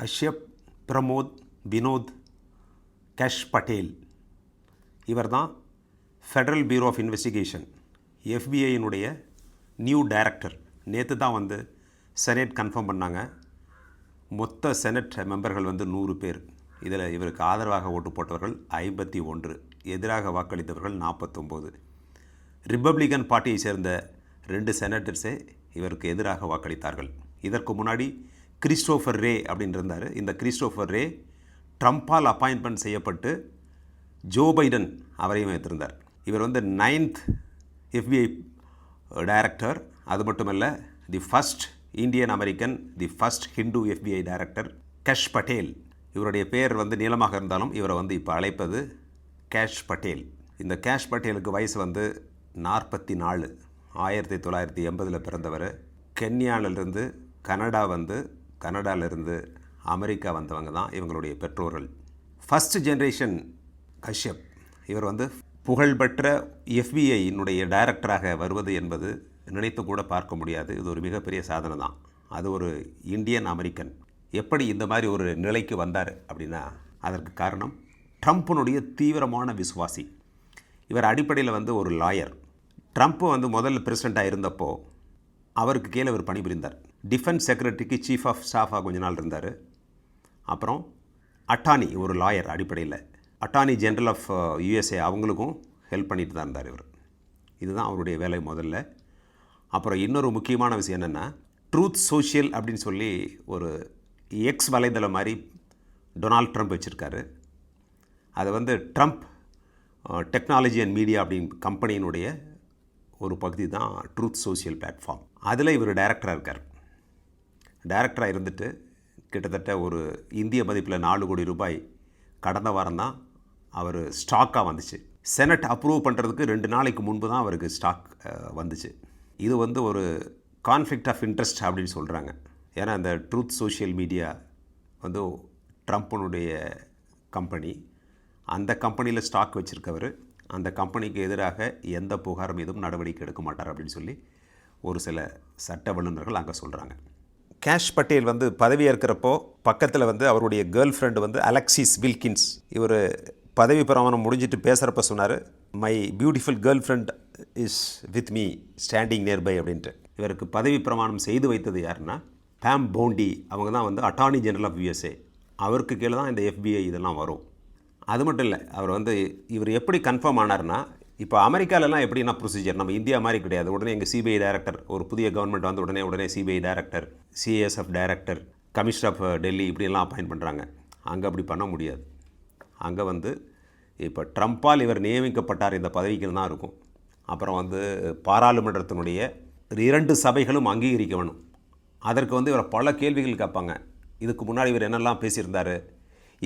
கஷ்யப் பிரமோத் வினோத் கேஷ் பட்டேல். இவர் தான் federal bureau of investigation எஃபிஐயினுடைய நியூ டைரக்டர் நேற்று தான் வந்து செனேட் கன்ஃபார்ம் பண்ணாங்க. மொத்த செனட் மெம்பர்கள் வந்து நூறு பேர். இதில் இவருக்கு ஆதரவாக ஓட்டு போட்டவர்கள் ஐம்பத்தி ஒன்று. எதிராக வாக்களித்தவர்கள் நாற்பத்தொம்போது. ரிப்பப்ளிகன் பார்ட்டியை சேர்ந்த ரெண்டு செனட்டர்ஸே இவருக்கு எதிராக வாக்களித்தார்கள். இதற்கு முன்னாடி கிறிஸ்டோஃபர் ரே அப்படின்னு இருந்தார். இந்த கிறிஸ்டோஃபர் ரே ட்ரம்ப்பால் அப்பாயின்மெண்ட் செய்யப்பட்டு ஜோ பைடன் அவரையும் வைத்திருந்தார் இவர் வந்து நைன்த் எஃபிஐ டைரக்டர் அது மட்டுமல்ல the first Indian American the first Hindu FBI director Kash Patel இவருடைய பெயர் வந்து நீளமாக இருந்தாலும் இவரை வந்து இப்போ அழைப்பது கேஷ் பட்டேல் இந்த கேஷ் பட்டேலுக்கு வயசு வந்து நாற்பத்தி நாலு. ஆயிரத்தி தொள்ளாயிரத்தி எண்பதில் பிறந்தவர். கென்யாவிலிருந்து கனடா வந்து கனடாவிலேருந்து அமெரிக்கா வந்தவங்க தான் இவங்களுடைய பெற்றோர்கள். First generation Kashyap. இவர் வந்து புகழ்பெற்ற எஃபிஐயினுடைய டைரக்டராக வருவது என்பது நினைத்து கூட பார்க்க முடியாது. இது ஒரு மிகப்பெரிய சாதனை தான். அது ஒரு இந்தியன் அமெரிக்கன் எப்படி இந்த மாதிரி ஒரு நிலைக்கு வந்தார் அப்படின்னா அதற்கு காரணம் ட்ரம்ப்பினுடைய தீவிரமான விசுவாசி. இவர் அடிப்படையில் வந்து ஒரு லாயர் ட்ரம்ப் வந்து முதல்ல பிரசிடெண்ட்டாக இருந்தப்போ அவருக்கு கீழே இவர் பணிபுரிந்தார். டிஃபென்ஸ் செக்ரட்டரிக்கு சீஃப் ஆஃப் ஸ்டாஃபாக கொஞ்ச நாள் இருந்தார். அப்புறம் அட்டானி ஒரு லாயர் அடிப்படையில். அட்டானி ஜென்ரல் ஆஃப் யூஎஸ்ஏ அவங்களுக்கும் ஹெல்ப் பண்ணிட்டு தான் இருந்தார் இவர். இதுதான் அவருடைய வேலை முதல்ல. அப்புறம் இன்னொரு முக்கியமான விஷயம் என்னென்னா ட்ரூத் சோஷியல் அப்படின்னு சொல்லி ஒரு எக்ஸ் வலைதளம் மாதிரி டொனால்ட் ட்ரம்ப் வச்சுருக்காரு. அது வந்து ட்ரம்ப் டெக்னாலஜி அண்ட் மீடியா அப்படின்னு கம்பெனியினுடைய ஒரு பகுதி தான் ட்ரூத் சோஷியல் பிளாட்ஃபார்ம் அதில் இவர் டைரக்டராக இருக்கார். டைரக்டராக இருந்துட்டு கிட்டத்தட்ட ஒரு இந்திய மதிப்பில் நாலு கோடி ரூபாய் கடந்த வாரம் தான் அவர் ஸ்டாக்காக வந்துச்சு. செனட் அப்ரூவ் பண்ணுறதுக்கு ரெண்டு நாளைக்கு முன்பு தான் அவருக்கு ஸ்டாக் வந்துச்சு. இது வந்து ஒரு கான்ஃப்ளிக்ட் ஆஃப் இன்ட்ரெஸ்ட் அப்படின்னு சொல்கிறாங்க ஏன்னா இந்த ட்ரூத் சோஷியல் மீடியா வந்து ட்ரம்ப்பனுடைய கம்பெனி. அந்த கம்பெனியில் ஸ்டாக் வச்சுருக்கவர். அந்த கம்பெனிக்கு எதிராக எந்த புகாரும் எதுவும் நடவடிக்கை எடுக்க மாட்டார் அப்படின்னு சொல்லி ஒரு சில சட்ட வல்லுநர்கள் அங்கே சொல்கிறாங்க கேஷ் பட்டேல் வந்து பதவியேற்கிறப்போ பக்கத்தில் வந்து அவருடைய கேர்ள் ஃப்ரெண்டு வந்து அலெக்சிஸ் வில்கின்ஸ். இவர் பதவி பிரமாணம் முடிஞ்சிட்டு பேசுகிறப்ப சொன்னார் my beautiful girlfriend is with me standing nearby அப்படின்ட்டு. இவருக்கு பதவி பிரமாணம் செய்து வைத்தது யாருன்னா பேம் போண்டி அவங்க தான் வந்து அட்டார்னி ஜெனரல் ஆஃப் யூஎஸ்ஏ அவருக்கு கீழே தான் இந்த எஃபிஐ இதெல்லாம் வரும். அது மட்டும் இல்லை அவர் வந்து இவர் எப்படி கன்ஃபார்ம் ஆனார்னா இப்போ அமெரிக்காலலாம் எப்படின்னா ப்ரொசீஜர் நம்ம இந்தியா மாதிரி கிடையாது. உடனே எங்கள் சிபிஐ டைரக்டர் ஒரு புதிய கவர்மெண்ட் வந்து உடனே உடனே CBI director CSF director commissioner of Delhi இப்படிலாம் அப்பாயின்ட் பண்ணுறாங்க அங்கே அப்படி பண்ண முடியாது. அங்கே வந்து இப்போ ட்ரம்ப்பால் இவர் நியமிக்கப்பட்டார் இந்த பதவிக்கு தான் இருக்கும். அப்புறம் வந்து பாராளுமன்றத்தினுடைய இரண்டு சபைகளும் அங்கீகரிக்க வேணும். அதற்கு வந்து இவர் பல கேள்விகள் கேட்பாங்க. இதுக்கு முன்னாடி இவர் என்னெல்லாம் பேசியிருந்தார்?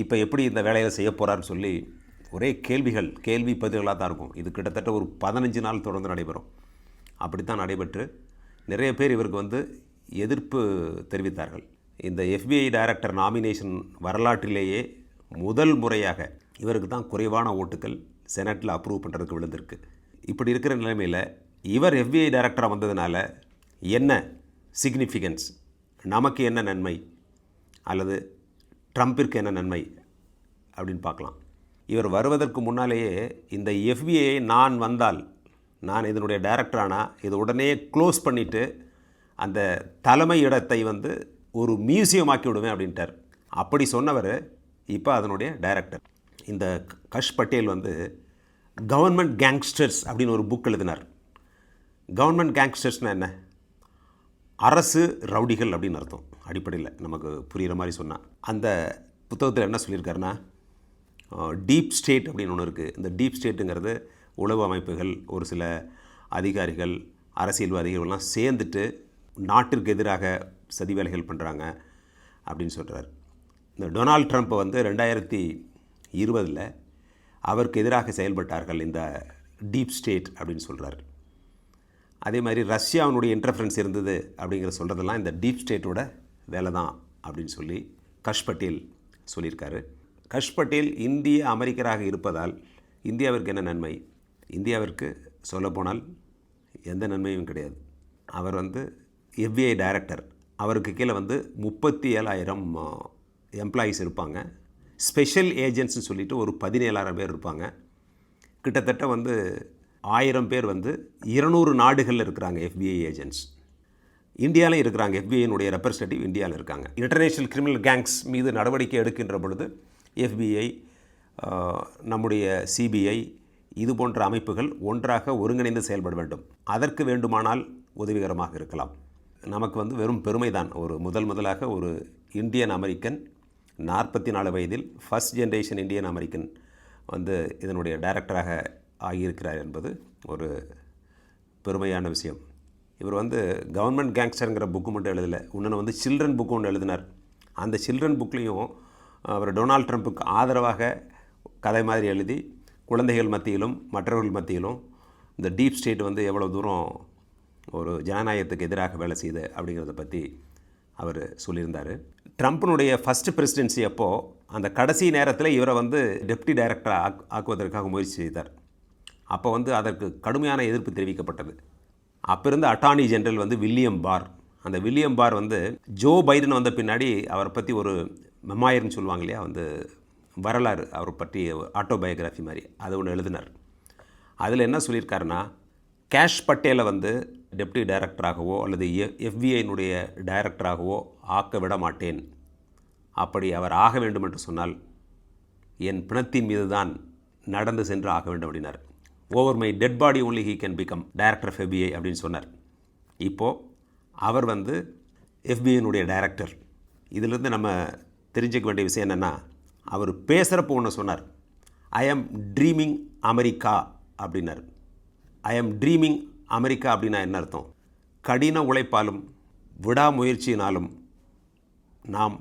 இப்போ எப்படி இந்த வேலையை செய்ய போகிறாருன்னு சொல்லி ஒரே கேள்விகள் கேள்வி பதில்களாக தான் இருக்கும். இது கிட்டத்தட்ட ஒரு பதினஞ்சு நாள் தொடர்ந்து நடைபெறும். அப்படி தான் நடைபெற்று நிறைய பேர் இவருக்கு வந்து எதிர்ப்பு தெரிவித்தார்கள். இந்த எஃபிஐ டைரக்டர் நாமினேஷன் வரலாற்றிலேயே முதல் முறையாக இவருக்கு தான் குறைவான ஓட்டுகள் செனட்டில் அப்ரூவ் பண்ணுறதுக்கு விழுந்திருக்கு. இப்படி இருக்கிற நிலைமையில் இவர் எஃபிஐ டைரக்டராக வந்ததுனால என்ன சிக்னிஃபிகன்ஸ் நமக்கு என்ன நன்மை? அல்லது ட்ரம்ப்பிற்கு என்ன நன்மை? அப்படின்னு பார்க்கலாம். இவர் வருவதற்கு முன்னாலேயே இந்த எஃபிஐ நான் வந்தால் நான் இதனுடைய டைரக்டரானா இது உடனே க்ளோஸ் பண்ணிவிட்டு அந்த தலைமை இடத்தை வந்து ஒரு மியூசியம் ஆக்கி விடுவேன் அப்படின்ட்டார். அப்படி சொன்னவர் இப்போ அதனுடைய டைரக்டர் இந்த கஷ் பட்டேல் வந்து கவர்மெண்ட் கேங்ஸ்டர்ஸ் அப்படின்னு ஒரு புக் எழுதினார். கவர்மெண்ட் கேங்ஸ்டர்ஸ்னால் என்ன? அரசு ரவுடிகள் அப்படின்னு அர்த்தம். அடிப்படையில் நமக்கு புரிகிற மாதிரி சொன்னால் அந்த புத்தகத்தில் என்ன சொல்லியிருக்காருன்னா டீப் ஸ்டேட் அப்படின்னு ஒன்று இருக்குது இந்த டீப் ஸ்டேட்டுங்கிறது உளவு அமைப்புகள் ஒரு சில அதிகாரிகள் அரசியல்வாதிகள்லாம் சேர்ந்துட்டு நாட்டிற்கு எதிராக சதி வேலைகள் பண்ணுறாங்க அப்படின்னு சொல்கிறார் இந்த டொனால்ட் ட்ரம்ப் வந்து ரெண்டாயிரத்தி இருபதில் அவருக்கு எதிராக செயல்பட்டார்கள் இந்த டீப் ஸ்டேட் அப்படின்னு சொல்கிறார் அதே மாதிரி ரஷ்யாவினுடைய இன்டர்ஃபரன்ஸ் இருந்தது அப்படிங்கிற சொல்கிறதெல்லாம் இந்த டீப் ஸ்டேட்டோட வேலை தான் அப்படின்னு சொல்லி கஷ் பட்டேல் சொல்லியிருக்காரு. கஷ் பட்டேல் இந்திய அமெரிக்கராக இருப்பதால் இந்தியாவிற்கு என்ன நன்மை? இந்தியாவிற்கு சொல்லப்போனால் எந்த நன்மையும் கிடையாது. அவர் வந்து எஃபிஐ டைரக்டர் அவருக்கு கீழே வந்து முப்பத்தி ஏழாயிரம் எம்ப்ளாயீஸ் இருப்பாங்க. ஸ்பெஷல் ஏஜென்ட்ஸ்னு சொல்லிட்டு ஒரு பதினேழாயிரம் பேர் இருப்பாங்க. கிட்டத்தட்ட வந்து ஆயிரம் பேர் வந்து இருநூறு நாடுகளில் இருக்கிறாங்க எஃபிஐ ஏஜென்ட்ஸ் இந்தியாவிலும் இருக்கிறாங்க எஃபிஐனுடைய ரெப்ரஸன்டேட்டிவ் இந்தியாவில் இருக்காங்க. இன்டர்நேஷ்னல் கிரிமினல் கேங்ஸ் மீது நடவடிக்கை எடுக்கின்ற பொழுது எஃபிஐ நம்முடைய சிபிஐ இது போன்ற அமைப்புகள் ஒன்றாக ஒருங்கிணைந்து செயல்பட வேண்டும். அதற்கு வேண்டுமானால் உதவிகரமாக இருக்கலாம். நமக்கு வந்து வெறும் பெருமைதான். ஒரு முதல் முதலாக ஒரு இந்தியன் அமெரிக்கன் நாற்பத்தி நாலு வயதில் ஃபஸ்ட் ஜென்ரேஷன் இந்தியன் அமெரிக்கன் வந்து இதனுடைய டைரக்டராக ஆகியிருக்கிறார் என்பது ஒரு பெருமையான விஷயம். இவர் வந்து கவர்மெண்ட் கேங்ஸ்டருங்கிற புக்கு மட்டும் எழுதலை. இன்னொன்று வந்து சில்ட்ரன் புக்கு ஒன்று எழுதினார். அந்த சில்ட்ரன் புக்லேயும் அவர் டொனால்ட் ட்ரம்ப்புக்கு ஆதரவாக கதை மாதிரி எழுதி குழந்தைகள் மத்தியிலும் மற்றவர்கள் மத்தியிலும் இந்த டீப் ஸ்டேட் வந்து எவ்வளோ தூரம் ஒரு ஜனநாயகத்துக்கு எதிராக வேலை செய்யுது அப்படிங்கிறத பற்றி அவர் சொல்லியிருந்தார். ட்ரம்ப்பினுடைய ஃபஸ்ட் பிரசிடென்சி அப்போது அந்த கடைசி நேரத்தில் இவரை வந்து டெப்டி டைரக்டராக ஆக் ஆக்குவதற்காக முயற்சி செய்தார். அப்போ வந்து அதற்கு கடுமையான எதிர்ப்பு தெரிவிக்கப்பட்டது. அப்போ இருந்த அட்டார்னி ஜெனரல் வந்து வில்லியம் பார். அந்த வில்லியம் பார் வந்து ஜோ பைடன் வந்த பின்னாடி அவரை பற்றி ஒரு மெமாயர்னு சொல்லுவாங்க இல்லையா வந்து வரலாறு அவரை பற்றி ஆட்டோபயோகிராஃபி மாதிரி. அது ஒன்று எழுதினார். அதில் என்ன சொல்லியிருக்காருன்னா கேஷ் பட்டேலை வந்து டெப்டி டைரக்டராகவோ அல்லது எஃபிஐனுடைய டைரக்டராகவோ ஆக்க விட மாட்டேன். அப்படி அவர் ஆக வேண்டும் என்று சொன்னால் என் பிணத்தின் மீது தான் நடந்து சென்று ஆக வேண்டும் அப்படின்னார். Over my dead body only he can become director of FBI அப்படின்னு சொன்னார். இப்போது அவர் வந்து எஃபிஐனுடைய டைரக்டர் இதிலிருந்து நம்ம தெரிஞ்சுக்க வேண்டிய விஷயம் என்னென்னா அவர் பேசுகிறப்போ ஒன்று சொன்னார். ஐ ஆம் ட்ரீமிங் அமெரிக்கா அப்படின்னார். ஐ ஆம் ட்ரீமிங் அமெரிக்கா அப்படின்னா என்ன அர்த்தம்? கடின உழைப்பாலும் விடாமுயற்சியினாலும் நாம்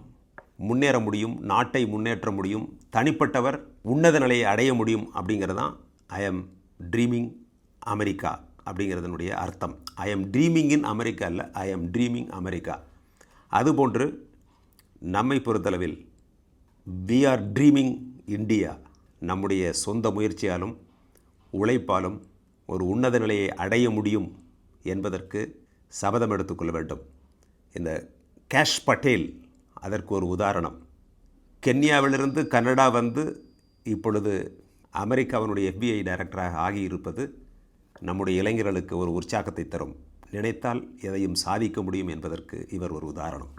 முன்னேற முடியும் நாட்டை முன்னேற்ற முடியும் தனிப்பட்டவர் உன்னத நிலையை அடைய முடியும் அப்படிங்கிறது தான் ஐ எம் ட்ரீமிங் அமெரிக்கா அப்படிங்கிறதனுடைய அர்த்தம். I am dreaming in America இல்லை ஐ எம் ட்ரீமிங் அமெரிக்கா அதுபோன்று நம்மை பொறுத்தளவில் வி ஆர் ட்ரீமிங் இந்தியா நம்முடைய சொந்த முயற்சியாலும் உழைப்பாலும் ஒரு உன்னத நிலையை அடைய முடியும் என்பதற்கு சபதம் எடுத்துக்கொள்ள வேண்டும். இந்த கேஷ் பட்டேல் அதற்கு ஒரு உதாரணம். கென்யாவிலிருந்து கனடா வந்து இப்பொழுது அமெரிக்காவினுடைய எஃபிஐ டைரக்டராக ஆகியிருப்பது நம்முடைய இளைஞர்களுக்கு ஒரு உற்சாகத்தை தரும். நினைத்தால் எதையும் சாதிக்க முடியும் என்பதற்கு இவர் ஒரு உதாரணம்.